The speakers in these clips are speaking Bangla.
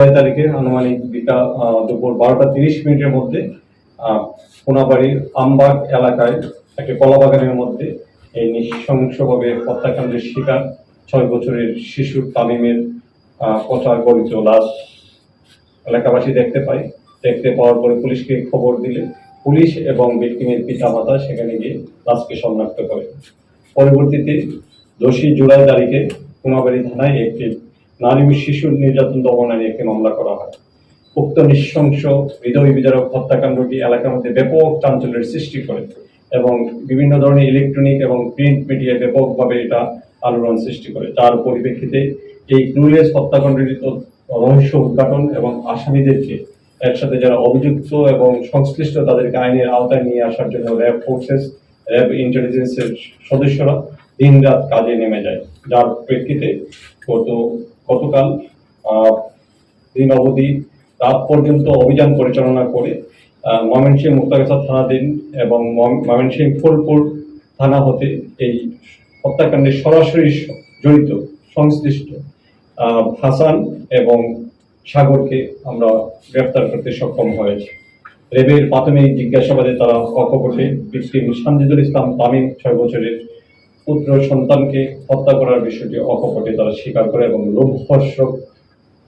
ছয় তারিখে আনুমানিক বিকাল দুপুর বারোটা তিরিশ মিনিটের মধ্যে কোনাবাড়ির আমবাগ এলাকায় একটি কলাবাগানের মধ্যে এই নৃশংসভাবে হত্যাকাণ্ডের শিকার ছয় বছরের শিশু তামিমের পচা গলিত লাশ এলাকাবাসী দেখতে পায়। দেখতে পাওয়ার পরে পুলিশকে খবর দিলে পুলিশ এবং ব্যক্তিমের পিতা মাতা সেখানে গিয়ে লাশকে শনাক্ত করে। পরবর্তীতে দোষী জুলাই তারিখে কুমাবাড়ি থানায় একটি নারী ও শিশু নির্যাতন দমনায় একটি মামলা করা হয়। উক্ত নৃশংস হৃদয় বিদারক হত্যাকাণ্ডটি এলাকার মধ্যে ব্যাপক চাঞ্চল্যের সৃষ্টি করে এবং বিভিন্ন ধরনের ইলেকট্রনিক এবং প্রিন্ট মিডিয়ায় ব্যাপকভাবে এটা আলোড়ন সৃষ্টি করে। তার পরিপ্রেক্ষিতে এই ক্লুলেস হত্যাকাণ্ডটি রহস্য উদ্ঘাটন এবং আসামিদেরকে একসাথে যারা অভিযুক্ত এবং সংশ্লিষ্ট তাদেরকে আইনের আওতায় নিয়ে আসার জন্য র্যাব ফোর্সেস, র্যাব ইন্টেলিজেন্সের সদস্যরা দিন রাত কাজে নেমে যায়। যার প্রেক্ষিতে গত গতকাল দিন অবধি রাত পর্যন্ত অভিযান পরিচালনা করে ময়মনসিংহ মুক্তাগাছা থানাধীন এবং ময়মনসিংহ ফুলপুর থানা হতে এই হত্যাকাণ্ডে সরাসরি জড়িত, সংশ্লিষ্ট হাসান এবং সাগরকে আমরা গ্রেফতার করতে সক্ষম হয়েছি। রেবের প্রাথমিক জিজ্ঞাসাবাদে তারা অকপটে victim সানজিদুল ইসলাম তামিম ছয় বছরের পুত্র সন্তানকে হত্যা করার বিষয়টি অকপটে তারা স্বীকার করে এবং লোমহর্ষক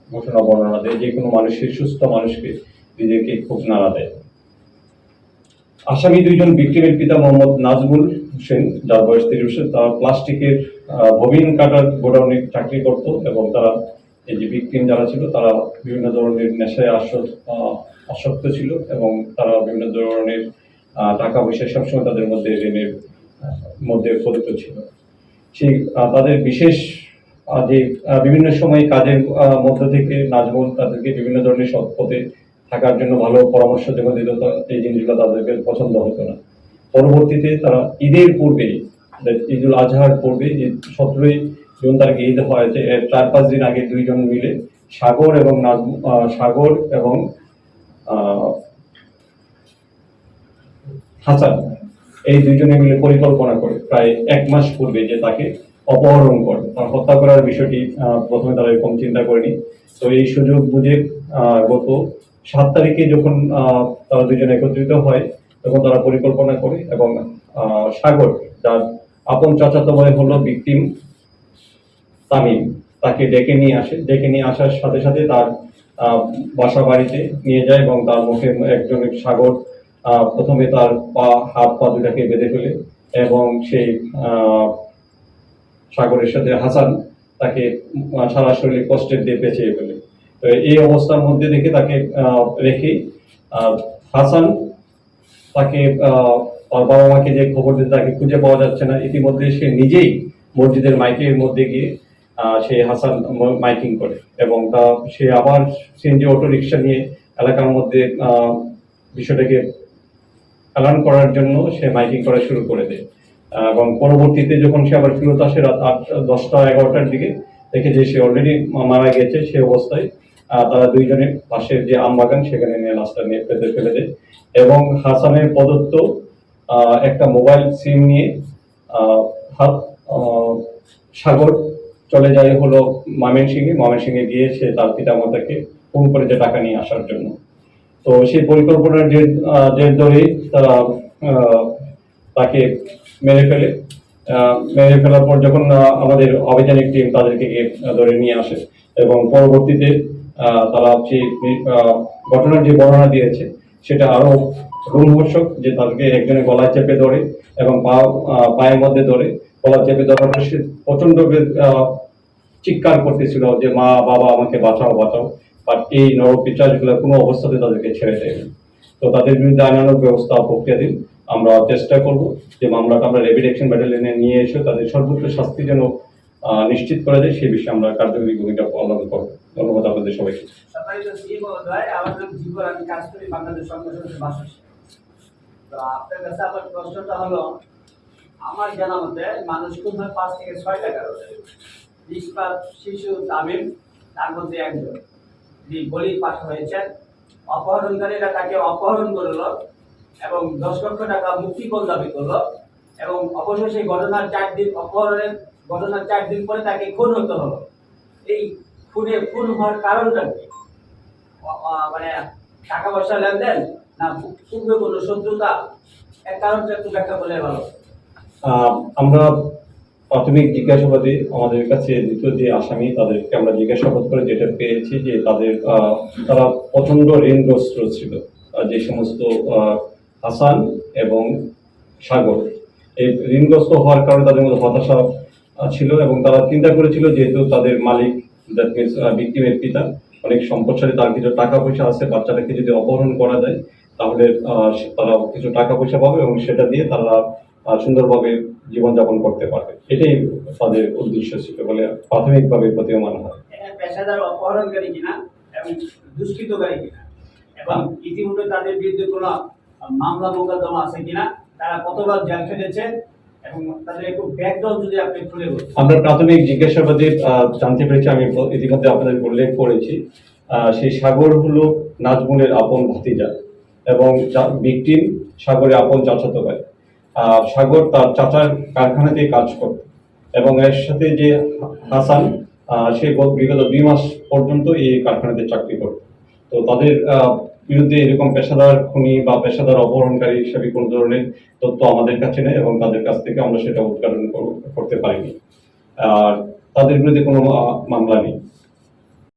ঘটনা বর্ণনা দেয়। যে কোনো মানুষের সুস্থ মানুষকে নিজেকে খুব নাড়া দেয়। আসামি দুইজন ভিক্টিমের পিতা মোহাম্মদ নাজমুল হোসেন, যার বয়স তিরিশ বছর, তার প্লাস্টিকের ববিন কাটার গোডাউনে চাকরি করত এবং তারা এই যে ভিক্টিম যারা ছিল, তারা বিভিন্ন ধরনের নেশায় আসক্ত ছিল এবং তারা বিভিন্ন ধরনের টাকা পয়সা সবসময় তাদের মধ্যে ঋণের মধ্যে পতিত ছিল। সেই তাদের বিশেষ যে বিভিন্ন সময় কাজের মধ্য থেকে নাজমুল তাদেরকে বিভিন্ন ধরনের সৎ পথে থাকার জন্য ভালো পরামর্শ দেওয়া দিত এই জিনিসগুলো তাদেরকে পছন্দ হতো না। পরবর্তীতে তারা ঈদের পূর্বে ঈদুল আজহার পূর্বে, যে সতেরোই জুন তারিখে ঈদ হয়েছে এর চার পাঁচ দিন আগে দুইজন মিলে সাগর এবং সাগর এবং হাসান এই দুইজনে মিলে পরিকল্পনা করে প্রায় এক মাস পূর্বে যে তাকে অপহরণ করে। তার হত্যা করার বিষয়টি প্রথমে তারা এরকম চিন্তা করেনি। তো এই সুযোগ বুঝে গত সাত তারিখে যখন তারা দুজন একত্রিত হয়, তখন তারা পরিকল্পনা করে এবং সাগর, যার আপন চাচাতো ভাই হলো ভিকটিম তামিম, তাকে ডেকে নিয়ে আসে। ডেকে নিয়ে আসার সাথে সাথে তার বাসা বাড়িতে নিয়ে যায় এবং তার মুখে একজন সাগর প্রথমে তার পা, হাত, পা দুটাকে বেঁধে ফেলে এবং সেই সাগরের সাথে হাসান তাকে সারা শরীরে কষ্টের দিয়ে পেঁচিয়ে ফেলে। তো এই অবস্থার মধ্যে দেখে তাকে রেখে হাসান তাকে তার বাবা মাকে যে খবর দিতে তাকে খুঁজে পাওয়া যাচ্ছে না, ইতিমধ্যে সে নিজেই মসজিদের মাইকের মধ্যে গিয়ে সে হাসান মাইকিং করে এবং তা, সে আবার সিএনজি অটো রিক্সা নিয়ে এলাকার মধ্যে বিষয়টাকে এলান করার জন্য সে মাইকিং করা শুরু করে দেয়। এবং পরবর্তীতে যখন সে আবার ফেরত আসে রাত আট, দশটা, এগারোটার দিকে, দেখে যে সে অলরেডি মারা গেছে সে অবস্থায় তারা দুইজনে পাশের যে আম বাগান সেখানে নিয়ে লাশটা নিয়ে ফেলে ফেলে দেয়। এবং হাসানের প্রদত্ত একটা মোবাইল সিম নিয়ে সাগর চলে যায় হলো ময়মনসিংহে। ময়মনসিংহে গিয়ে সে তার পিতামাতাকে ফোন করে যে টাকা নিয়ে আসার জন্য। তো সেই পরিকল্পনার জের ধরেই তারা তাকে মেরে ফেলে। মেরে ফেলার পর যখন আমাদের অভিযানিক টিম তাদেরকে ধরে নিয়ে আসে এবং পরবর্তীতে তারা যে ঘটনার যে বর্ণনা দিয়েছে, সেটা আরও রোমহর্ষক যে তাদেরকে একজনের গলায় চেপে ধরে এবং পা পায়ের মধ্যে ধরে গলা চেপে ধরার পর সে প্রচণ্ড চিৎকার করতেছিল যে, মা, বাবা, আমাকে বাঁচাও বাঁচাও। বাট এই নরপিচারগুলো কোনো অবস্থাতে তাদেরকে ছেড়ে দেয় না। তো তাদের বিরুদ্ধে আইনানুগ ব্যবস্থা প্রক্রিয়াধীন আমরা চেষ্টা করব যে মামলাটা আমরা রেভিড অ্যাকশন ব্যাটালিয়নে নিয়ে এসে তাদের সর্বোচ্চ শাস্তি যেন নিশ্চিত করা যায়, সেই বিষয়ে আমরা কার্যকরী ভূমিকা পালন করব। ধন্যবাদ আপনাদের সবাইকে। আপনার কাছে আমার প্রশ্নটা হলো, আমার জানা মতে মানুষ হয় পাঁচ থেকে ছয় টাকা নিষ্পাত শিশু, তামিম, তার মধ্যে একজন। বলির পাঠ হয়েছেন অপহরণকারীরা তাকে অপহরণ করল এবং দশ লক্ষ টাকা মুক্তিপণ দাবি করল এবং অবশেষে ঘটনার চার দিন অপহরণের ঘটনার চার দিন পরে তাকে খুন হতে হলো। এই খুনে খুন হওয়ার কারণটা কি? মানে টাকা পয়সা লেনদেন না পূর্বে কোনো শত্রুতা? এক কারণটা একটু ব্যাখ্যা করলে ভালো। আমরা প্রাথমিক জিজ্ঞাসাবাদে আমাদের কাছে দ্বিতীয় যে আসামি, তাদেরকে আমরা জিজ্ঞাসাবাদ করে যেটা পেয়েছি যে তাদের তারা প্রচণ্ড ঋণগ্রস্ত ছিল। যে সমস্ত হাসান এবং সাগর, এই ঋণগ্রস্ত হওয়ার কারণে তাদের মধ্যে হতাশা ছিল এবং তারা চিন্তা করেছিল যেহেতু তাদের মালিক দ্যাট মিনস ভিক্টিমের পিতা, অনেক সম্পদশালী, তার কিছু টাকা পয়সা আছে, বাচ্চাটাকে যদি অপহরণ করা যায়, তাহলে তারা কিছু টাকা পয়সা পাবে এবং সেটা দিয়ে তারা সুন্দরভাবে জীবনযাপন করতে পারবে। এটাই তাদের উদ্দেশ্য ছিল বলে প্রাথমিকভাবে প্রতীয়মান হয়। পেশাদার অপহরণকারী কিনা এবং দুষ্কৃতকারী কিনা এবং ইতিমধ্যে তাদের বিরুদ্ধে কোনো মামলা মোকদ্দমা আছে কিনা তারা কতবার জেল খেটেছে আমরা প্রাথমিক জিজ্ঞাসাবাদে জানতে পেরেছি আমি ইতিমধ্যে আপনাদের উল্লেখ করেছি সেই সাগর হলো নাজমুলের আপন ভাতিজা এবং ভিকটিম সাগরের আপন চাচাতো ভাই। সাগর তার চাচার কারখানাতে কাজ করত। এবং এর সাথে যে হাসান সে গত- বিগত দুই মাস পর্যন্ত এই কারখানাতে চাকরি করত। তো তাদের বিরুদ্ধে এরকম পেশাদার খুনি বা পেশাদার অপহরণকারী হিসাবে কোনো ধরনের তথ্য আমাদের কাছে নেই এবং তাদের কাছ থেকে আমরা সেটা উদ্ঘাটন করতে পারিনি। আর তাদের বিরুদ্ধে কোনো মামলা নেই।